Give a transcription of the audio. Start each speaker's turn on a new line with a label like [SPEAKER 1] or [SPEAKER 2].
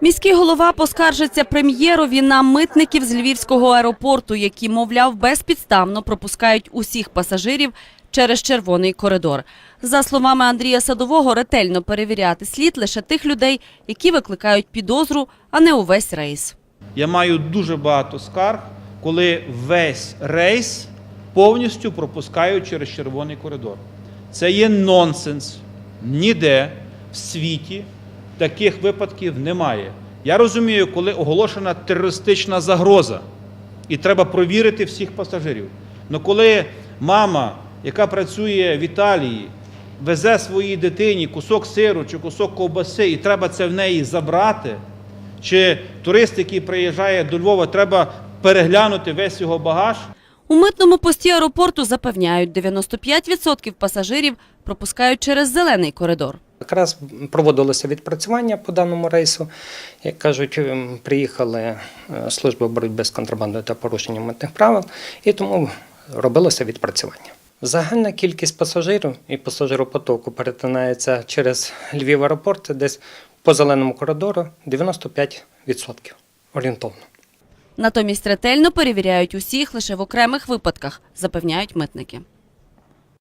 [SPEAKER 1] Міський голова поскаржиться прем'єрові на митників з львівського аеропорту, які, мовляв, безпідставно пропускають усіх пасажирів через червоний коридор. За словами Андрія Садового, ретельно перевіряти слід лише тих людей, які викликають підозру, а не увесь рейс.
[SPEAKER 2] Я маю дуже багато скарг, коли весь рейс повністю пропускають через червоний коридор. Це є нонсенс. Ніде в світі таких випадків немає. Я розумію, коли оголошена терористична загроза, і треба провірити всіх пасажирів. Але коли мама, яка працює в Італії, везе своїй дитині кусок сиру чи кусок ковбаси, і треба це в неї забрати, чи турист, який приїжджає до Львова, треба переглянути весь його багаж.
[SPEAKER 1] У митному пості аеропорту запевняють, 95% пасажирів пропускають через зелений коридор.
[SPEAKER 3] Якраз проводилося відпрацювання по даному рейсу. Як кажуть, ем, приїхали е, служби боротьби з контрабандою та порушенням митних правил, і тому робилося відпрацювання. Загальна кількість пасажирів і пасажиропотоку перетинається через Львів аеропорт десь по зеленому коридору 95% орієнтовно.
[SPEAKER 1] Натомість ретельно перевіряють усіх лише в окремих випадках, запевняють митники.